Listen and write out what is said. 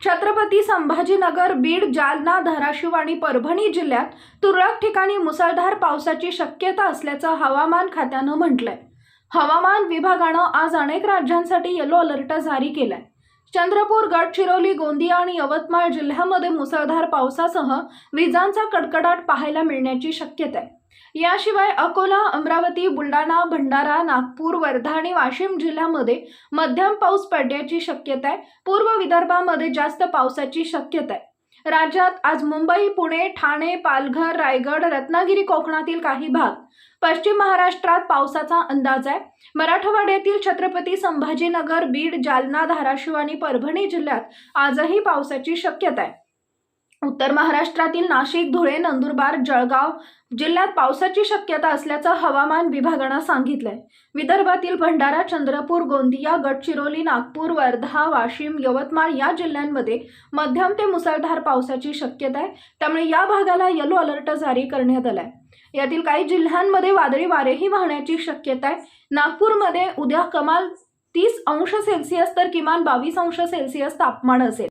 छत्रपती संभाजीनगर बीड जालना धाराशिव आणि परभणी जिल्ह्यात तुरळक ठिकाणी मुसळधार पावसाची शक्यता असल्याचं हवामान खात्यानं म्हटलंय. हवामान विभागानं आज अनेक राज्यांसाठी येलो अलर्ट जारी केलाय. चंद्रपूर गडचिरोली गोंदिया आणि यवतमाळ जिल्ह्यामध्ये मुसळधार पावसासह विजांचा कडकडाट पाहायला मिळण्याची शक्यता आहे याशिवाय अकोला अमरावती बुलढाणा भंडारा नागपूर वर्धा आणि वाशिम जिल्ह्यामध्ये मध्यम पाऊस पडण्याची शक्यता आहे. पूर्व विदर्भामध्ये जास्त पावसाची शक्यता आहे. राज्यात आज मुंबई पुणे ठाणे पालघर रायगड रत्नागिरी कोकणातील काही भाग पश्चिम महाराष्ट्रात पावसाचा अंदाज आहे. मराठवाड्यातील छत्रपती संभाजीनगर बीड जालना धाराशिव आणि परभणी जिल्ह्यात आजही पावसाची शक्यता आहे. उत्तर महाराष्ट्रातील नाशिक धुळे नंदुरबार जळगाव जिल्ह्यात पावसाची शक्यता असल्याचं हवामान विभागानं सांगितलंय. विदर्भातील भंडारा चंद्रपूर गोंदिया गडचिरोली नागपूर वर्धा वाशिम यवतमाळ या जिल्ह्यांमध्ये मध्यम ते मुसळधार पावसाची शक्यता आहे. त्यामुळे या भागाला येलो अलर्ट जारी करण्यात आलाय. यातील काही जिल्ह्यांमध्ये वादळी वारेही वाहण्याची शक्यता आहे. नागपूरमध्ये उद्या कमाल तीस अंश सेल्सिअस तर किमान बावीस अंश सेल्सिअस तापमान असेल.